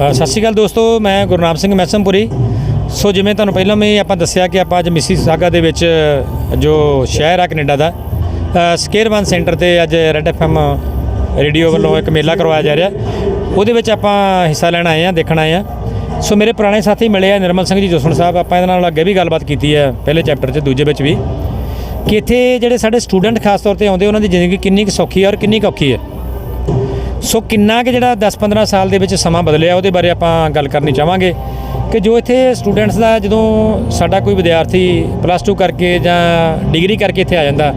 ਸਤਿ ਸ਼੍ਰੀ ਅਕਾਲ ਦੋਸਤੋ ਮੈਂ ਗੁਰਨਾਮ ਸਿੰਘ ਮੈਸਮਪੁਰੀ। ਸੋ ਜਿਵੇਂ ਤੁਹਾਨੂੰ ਪਹਿਲਾਂ ਮੈਂ ਆਪਾਂ ਦੱਸਿਆ ਕਿ ਆਪਾਂ ਅੱਜ ਮਿਸੀ ਸਾਗਾ ਦੇ ਵਿੱਚ ਜੋ ਸ਼ਹਿਰ ਆ ਕੈਨੇਡਾ ਦਾ ਅ, ਸਕੇਅਰਵਨ ਸੈਂਟਰ ਤੇ ਅੱਜ ਰੈਡ ਐਫਐਮ ਰੇਡੀਓ ਵੱਲੋਂ ਇੱਕ ਮੇਲਾ ਕਰਵਾਇਆ ਜਾ ਰਿਹਾ। ਉਹਦੇ ਵਿੱਚ ਆਪਾਂ ਹਿੱਸਾ ਲੈਣ ਆਏ ਆ ਦੇਖਣ ਆਏ ਆ ਸੋ ਮੇਰੇ ਪੁਰਾਣੇ ਸਾਥੀ ਮਿਲੇ ਆ ਨਿਰਮਲ ਸਿੰਘ ਜੀ ਜੋਸਣ ਸਾਹਿਬ ਆਪਾਂ ਇਹਨਾਂ ਨਾਲ ਅੱਗੇ ਵੀ ਗੱਲਬਾਤ ਕੀਤੀ ਹੈ ਪਹਿਲੇ ਚੈਪਟਰ 'ਚ ਦੂਜੇ ਵਿੱਚ ਵੀ। ਕਿ ਇੱਥੇ ਜਿਹੜੇ ਸਾਡੇ ਸਟੂਡੈਂਟ ਖਾਸ ਤੌਰ ਤੇ ਆਉਂਦੇ ਉਹਨਾਂ ਦੀ ਜ਼ਿੰਦਗੀ ਕਿੰਨੀ ਕੁ ਸੌਖੀ ਹੈ ਔਰ ਕਿੰਨੀ ਕੁ ਔਖੀ ਹੈ। ਸੋ ਕਿੰਨਾ ਕਿ ਜਿਹੜਾ 10-15 ਸਾਲ ਦੇ ਵਿੱਚ ਸਮਾਂ ਬਦਲਿਆ, ਉਹਦੇ ਬਾਰੇ ਆਪਾਂ ਗੱਲ ਕਰਨੀ ਚਾਹਾਂਗੇ ਕਿ ਜੋ ਇੱਥੇ ਸਟੂਡੈਂਟਸ ਦਾ ਜਦੋਂ ਸਾਡਾ ਕੋਈ ਵਿਦਿਆਰਥੀ ਪਲੱਸ 2 ਕਰਕੇ ਜਾਂ ਡਿਗਰੀ ਕਰਕੇ ਇੱਥੇ ਆ ਜਾਂਦਾ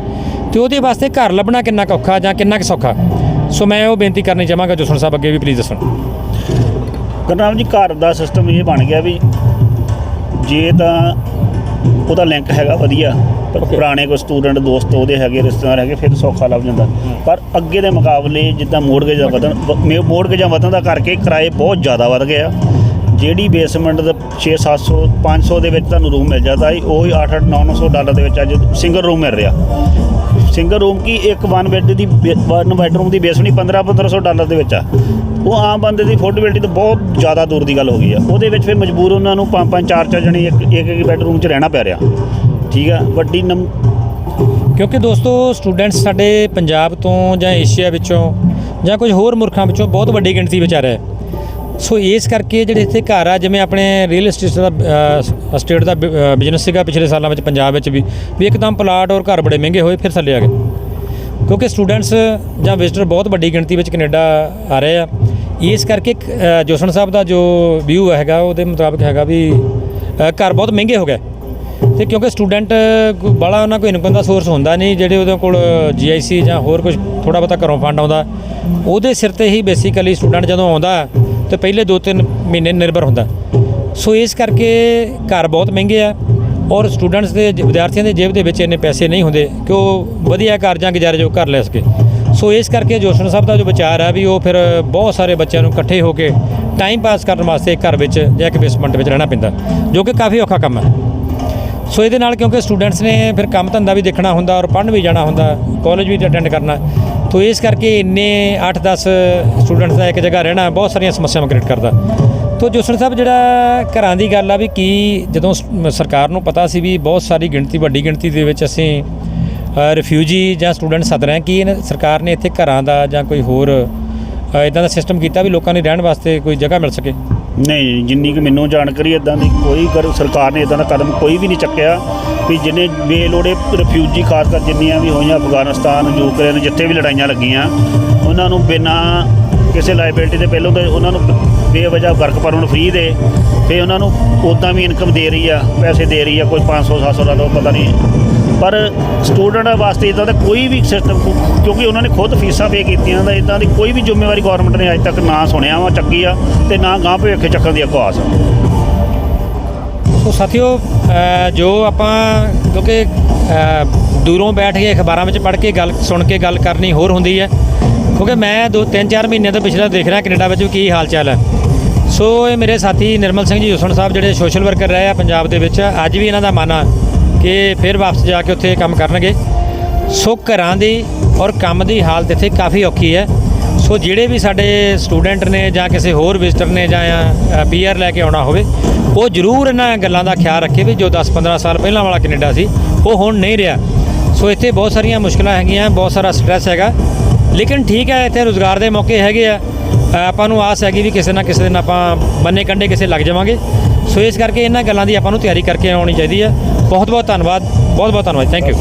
ਤੇ ਉਹਦੇ ਵਾਸਤੇ ਘਰ ਲੱਭਣਾ ਕਿੰਨਾ ਕੁ ਔਖਾ ਜਾਂ ਕਿੰਨਾ ਕੁ ਸੌਖਾ? ਸੋ ਮੈਂ ਉਹ ਬੇਨਤੀ ਕਰਨੀ ਚਾਹਾਂਗਾ ਜੋਸਣ ਸਾਹਿਬ ਅੱਗੇ ਵੀ ਪਲੀਜ਼ ਦੱਸਣ। ਗੁਰਨਾਮ ਜੀ, ਘਰ ਦਾ ਸਿਸਟਮ ਇਹ ਬਣ ਗਿਆ ਵੀ ਜੇ ਤਾਂ ਉਹਦਾ ਲਿੰਕ ਹੈਗਾ ਵਧੀਆ ਪਰ. ਪੁਰਾਣੇ ਕੋਈ ਸਟੂਡੈਂਟ ਦੋਸਤ ਉਹਦੇ ਹੈਗੇ ਰਿਸ਼ਤੇਦਾਰ ਹੈਗੇ ਫਿਰ ਸੌਖਾ ਲੱਭ ਜਾਂਦਾ। ਪਰ ਅੱਗੇ ਦੇ ਮੁਕਾਬਲੇ ਜਿੱਦਾਂ ਮੋੜਗੇਜ ਦਾ ਵਧਣ ਮੋੜਗੇਜਾਂ ਵਧਣ ਦਾ ਕਰਕੇ ਕਿਰਾਏ ਬਹੁਤ ਜ਼ਿਆਦਾ ਵੱਧ ਗਏ ਆ। ਜਿਹੜੀ ਬੇਸਮੈਂਟ ਦਾ 6 700 500 ਦੇ ਵਿੱਚ ਤੁਹਾਨੂੰ ਰੂਮ ਮਿਲ ਜਾਂਦਾ ਸੀ, ਉਹੀ 8 8 900 ਡਾਲਰ ਦੇ ਵਿੱਚ ਅੱਜ ਸਿੰਗਲ ਰੂਮ ਮਿਲ ਰਿਹਾ। ਸਿੰਗਲ ਰੂਮ ਕੀ ਇੱਕ ਵਨ ਬੈੱਡ ਦੀ ਵਨ ਬੈਡਰੂਮ ਦੀ ਬੇਸਮੈਂਟ 15 1500 ਡਾਲਰ ਦੇ ਵਿੱਚ ਆ। ਉਹ ਆਮ ਬੰਦੇ ਦੀ ਅਫੋਰਡੇਬਿਲਟੀ ਤੋਂ ਬਹੁਤ ਜ਼ਿਆਦਾ ਦੂਰ ਦੀ ਗੱਲ ਹੋ ਗਈ ਆ। ਉਹਦੇ ਵਿੱਚ ਫਿਰ ਮਜਬੂਰ ਉਹਨਾਂ ਨੂੰ ਪੰਜ ਪੰਜ, ਚਾਰ ਚਾਰ ਜਣੇ ਇੱਕ ਇੱਕ ਇੱਕ ਬੈਡਰੂਮ 'ਚ ਰਹਿਣਾ ਪੈ ਰਿਹਾ। ਠੀਕ ਆ? ਵੱਡੀ ਨਮ ਕਿਉਂਕਿ ਦੋਸਤੋ ਸਟੂਡੈਂਟਸ ਸਾਡੇ ਪੰਜਾਬ ਤੋਂ ਜਾਂ ਏਸ਼ੀਆ ਵਿੱਚੋਂ ਜਾਂ ਕੁਝ ਹੋਰ ਮੁਲਕਾਂ ਵਿੱਚੋਂ ਬਹੁਤ ਵੱਡੀ ਗਿਣਤੀ ਵਿੱਚ ਆ ਰਿਹਾ ਸੋ ਇਸ ਕਰਕੇ ਜਿਹੜੇ ਇੱਥੇ ਘਰ ਆ ਜਿਵੇਂ ਆਪਣੇ ਰੀਅਲ ਏਸਟੇਟ ਦਾ ਸਟੇਟ ਦਾ ਬਿਜ਼ਨਸ ਸੀਗਾ ਪਿਛਲੇ ਸਾਲਾਂ ਵਿੱਚ ਪੰਜਾਬ ਵਿੱਚ ਵੀ ਵੀ ਇੱਕਦਮ ਪਲਾਟ ਔਰ ਘਰ ਬੜੇ ਮਹਿੰਗੇ ਹੋਏ ਫਿਰ ਥੱਲੇ ਆ ਗਏ। ਕਿਉਂਕਿ ਸਟੂਡੈਂਟਸ ਜਾਂ ਵਿਜ਼ਟਰ ਬਹੁਤ ਵੱਡੀ ਗਿਣਤੀ ਵਿੱਚ ਕੈਨੇਡਾ ਆ ਰਹੇ ਆ। ਇਸ ਕਰਕੇ ਅ, ਜੋਸਣ ਸਾਹਿਬ ਦਾ ਜੋ ਵਿਊ ਹੈਗਾ ਉਹਦੇ ਮੁਤਾਬਕ ਹੈਗਾ ਵੀ ਘਰ ਬਹੁਤ ਮਹਿੰਗੇ ਹੋ ਗਏ। ਤੇ ਕਿਉਂਕਿ ਸਟੂਡੈਂਟ ਬੜਾ ਉਹਨਾਂ ਕੋਲ ਇਨਕਮ ਦਾ ਸੋਰਸ ਹੁੰਦਾ ਨਹੀਂ ਜਿਹੜੇ ਉਹਦੇ ਕੋਲ ਜੀਆਈਸੀ ਜਾਂ ਹੋਰ ਕੁਝ ਥੋੜਾ ਬਹੁਤਾ ਘਰੋਂ ਫੰਡ ਆਉਂਦਾ ਉਹਦੇ ਸਿਰ ਤੇ ਹੀ ਬੇਸਿਕਲੀ ਸਟੂਡੈਂਟ ਜਦੋਂ ਆਉਂਦਾ ਤੇ ਪਹਿਲੇ 2-3 ਮਹੀਨੇ ਨਿਰਭਰ ਹੁੰਦਾ। ਸੋ ਇਸ ਕਰਕੇ ਘਰ ਬਹੁਤ ਮਹਿੰਗੇ ਆ ਔਰ ਸਟੂਡੈਂਟਸ ਦੇ ਵਿਦਿਆਰਥੀਆਂ ਦੇ ਜੇਬ ਦੇ ਵਿੱਚ ਇੰਨੇ ਪੈਸੇ ਨਹੀਂ ਹੁੰਦੇ ਕਿ ਉਹ ਵਧੀਆ ਘਰ ਜਾਂ ਜੋ ਘਰ ਲੈ ਸਕੇ। ਸੋ ਇਸ ਕਰਕੇ ਜੋਸ਼ਨ ਸਾਹਿਬ ਦਾ ਜੋ ਵਿਚਾਰ ਆ ਵੀ ਉਹ ਫਿਰ ਬਹੁਤ ਸਾਰੇ ਬੱਚਿਆਂ ਨੂੰ ਇਕੱਠੇ ਹੋ ਕੇ ਟਾਈਮ ਪਾਸ ਕਰਨ ਵਾਸਤੇ ਘਰ ਵਿੱਚ ਜਾਂ ਇੱਕ ਬੇਸਮੈਂਟ ਵਿੱਚ ਰਹਿਣਾ ਪੈਂਦਾ, ਜੋ ਕਿ ਕਾਫੀ ਔਖਾ ਕੰਮ ਹੈ ਸੋ ਇਹਦੇ ਨਾਲ ਕਿਉਂਕਿ ਸਟੂਡੈਂਟਸ ਨੇ ਫਿਰ ਕੰਮ ਧੰਦਾ ਵੀ ਦੇਖਣਾ ਹੁੰਦਾ ਔਰ ਪੜ੍ਹਨ ਵੀ ਜਾਣਾ ਹੁੰਦਾ ਕਾਲਜ ਵੀ ਅਟੈਂਡ ਕਰਨਾ ਤੋ ਇਸ ਕਰਕੇ ਇੰਨੇ 8-10 ਸਟੂਡੈਂਟਸ ਦਾ ਇੱਕ ਜਗ੍ਹਾ ਰਹਿਣਾ ਬਹੁਤ ਸਾਰੀਆਂ ਸਮੱਸਿਆਵਾਂ ਕ੍ਰੀਏਟ ਕਰਦਾ। ਤੋ ਜੋਸਨ ਸਾਹਿਬ, ਜਿਹੜਾ ਘਰਾਂ ਦੀ ਗੱਲ ਆ ਵੀ ਕੀ ਜਦੋਂ ਸਰਕਾਰ ਨੂੰ ਪਤਾ ਸੀ ਵੀ ਬਹੁਤ ਸਾਰੀ ਗਿਣਤੀ, ਵੱਡੀ ਗਿਣਤੀ ਦੇ ਵਿੱਚ ਅਸੀਂ ਰਿਫਿਊਜੀ ਜਾਂ ਸਟੂਡੈਂਟ ਸੱਦ ਰਹੇ ਹਾਂ, ਕੀ ਇਹਨੇ- ਸਰਕਾਰ ਨੇ ਇੱਥੇ ਘਰਾਂ ਦਾ ਜਾਂ ਕੋਈ ਹੋਰ ਇਦਾਂ ਦਾ ਸਿਸਟਮ ਕੀਤਾ ਵੀ ਲੋਕਾਂ ਨੇ ਰਹਿਣ ਵਾਸਤੇ ਕੋਈ ਜਗ੍ਹਾ ਮਿਲ ਸਕੇ? ਨਹੀਂ, ਜਿੰਨੀ ਕਿ ਮੈਨੂੰ ਜਾਣਕਾਰੀ ਇਦਾਂ ਦੀ ਕੋਈ ਕਰ, ਸਰਕਾਰ ਨੇ ਇਦਾਂ ਦਾ ਕਦਮ ਕੋਈ ਵੀ ਨਹੀਂ ਚੱਕਿਆ ਵੀ ਜਿਹਨੇ ਬੇਲੋੜੇ ਰਿਫਿਊਜੀ ਖਾਸ ਕਰ ਜਿੰਨੀਆਂ ਵੀ ਹੋਈਆਂ ਅਫਗਾਨਿਸਤਾਨ, ਯੂਕਰੇਨ ਜਿੱਥੇ ਵੀ ਲੜਾਈਆਂ ਲੱਗੀਆਂ, ਉਹਨਾਂ ਨੂੰ ਬਿਨਾਂ ਕਿਸੇ ਲਾਇਬਿਲਟੀ ਦੇ ਪਹਿਲੋਂ ਤੇ ਉਹਨਾਂ ਨੂੰ ਬੇਵਜ੍ਹਾ ਵਰਕ ਪਰਮਿਟ ਫ੍ਰੀ ਦੇ, ਤੇ ਉਹਨਾਂ ਨੂੰ ਉਦਾਂ ਵੀ ਇਨਕਮ ਦੇ ਰਹੀ ਆ, ਪੈਸੇ ਦੇ ਰਹੀ ਆ, ਕੋਈ 500 700 ਡਾਲਰ ਪਤਾ ਨਹੀਂ ਪਰ ਸਟੂਡੈਂਟਾਂ ਵਾਸਤੇ ਇਦਾਂ ਦਾ ਕੋਈ ਵੀ ਸਿਸਟਮ ਕਿਉਂਕਿ ਉਹਨਾਂ ਨੇ ਖੁਦ ਫੀਸਾਂ ਪੇ ਕੀਤੀਆਂ ਦਾ ਇਦਾਂ ਦੀ ਕੋਈ ਵੀ ਜ਼ਿੰਮੇਵਾਰੀ ਗਵਰਨਮੈਂਟ ਨੇ ਅੱਜ ਤੱਕ ਨਾ ਸੁਣਿਆ ਵਾ, ਚੱਕੀ ਆ ਤੇ ਨਾ ਗਾਂ ਭਵਿੱਖ ਚੱਕਣ ਦੀ ਅੱਗੋਂ ਆਸ ਆ। ਸੋ ਸਾਥੀਓ ਜੋ ਆਪਾਂ, ਕਿਉਂਕਿ ਦੂਰੋਂ ਬੈਠ ਕੇ ਅਖਬਾਰਾਂ ਵਿੱਚ ਪੜ੍ਹ ਕੇ ਗੱਲ, ਸੁਣ ਕੇ ਗੱਲ ਕਰਨੀ ਹੋਰ ਹੁੰਦੀ ਹੈ, ਕਿਉਂਕਿ ਮੈਂ ਦੋ ਤਿੰਨ ਚਾਰ ਮਹੀਨਿਆਂ ਤੋਂ ਪਿਛਲਾ ਦੇਖ ਰਿਹਾ ਕੈਨੇਡਾ ਵਿੱਚ ਵੀ ਕੀ ਹਾਲ ਚਾਲ ਹੈ। ਸੋ ਇਹ ਮੇਰੇ ਸਾਥੀ ਨਿਰਮਲ ਸਿੰਘ ਜੀ ਹੁਸਨ ਸਾਹਿਬ, ਜਿਹੜੇ ਸੋਸ਼ਲ ਵਰਕਰ ਰਹੇ ਆ ਪੰਜਾਬ ਦੇ ਵਿੱਚ, ਅੱਜ ਵੀ ਇਹਨਾਂ ਦਾ ਮਨ ਆ। ਕਿ ਫਿਰ ਵਾਪਸ ਜਾ ਕੇ ਉੱਥੇ ਕੰਮ ਕਰਨਗੇ। ਸੋ ਘਰਾਂ ਦੀ ਔਰ ਕੰਮ ਦੀ ਹਾਲਤ ਇੱਥੇ ਕਾਫੀ ਔਖੀ ਹੈ। ਸੋ ਜਿਹੜੇ ਵੀ ਸਾਡੇ ਸਟੂਡੈਂਟ ਨੇ ਜਾਂ ਕਿਸੇ ਹੋਰ ਵਿਜ਼ਟਰ ਨੇ ਜਾਂ ਪੀਆਰ ਲੈ ਕੇ ਆਉਣਾ ਹੋਵੇ, ਉਹ ਜ਼ਰੂਰ ਇਹਨਾਂ ਗੱਲਾਂ ਦਾ ਖਿਆਲ ਰੱਖੇ ਵੀ ਜੋ 10-15 ਸਾਲ ਪਹਿਲਾਂ ਵਾਲਾ ਕੈਨੇਡਾ ਸੀ, ਉਹ ਹੁਣ ਨਹੀਂ ਰਿਹਾ। ਸੋ ਇੱਥੇ ਬਹੁਤ ਸਾਰੀਆਂ ਮੁਸ਼ਕਲਾਂ ਹੈਗੀਆਂ, ਬਹੁਤ ਸਾਰਾ ਸਟ੍ਰੈਸ ਹੈਗਾ। ਲੇਕਿਨ ਠੀਕ ਹੈ, ਇੱਥੇ ਰੋਜ਼ਗਾਰ ਦੇ ਮੌਕੇ ਹੈਗੇ ਆ। ਆਪਾਂ ਨੂੰ ਆਸ ਹੈਗੀ ਵੀ ਕਿਸੇ ਨਾ ਕਿਸੇ ਦਿਨ ਆਪਾਂ ਬੰਨੇ ਕੰਡੇ ਕਿਸੇ ਲੱਗ ਜਾਵਾਂਗੇ। ਸੋ ਇਸ ਕਰਕੇ ਇਹਨਾਂ ਗੱਲਾਂ ਦੀ ਆਪਾਂ ਨੂੰ ਤਿਆਰੀ ਕਰਕੇ ਆਉਣੀ ਚਾਹੀਦੀ ਹੈ। ਬਹੁਤ ਬਹੁਤ ਧੰਨਵਾਦ। ਬਹੁਤ ਬਹੁਤ ਧੰਨਵਾਦ ਥੈਂਕ ਯੂ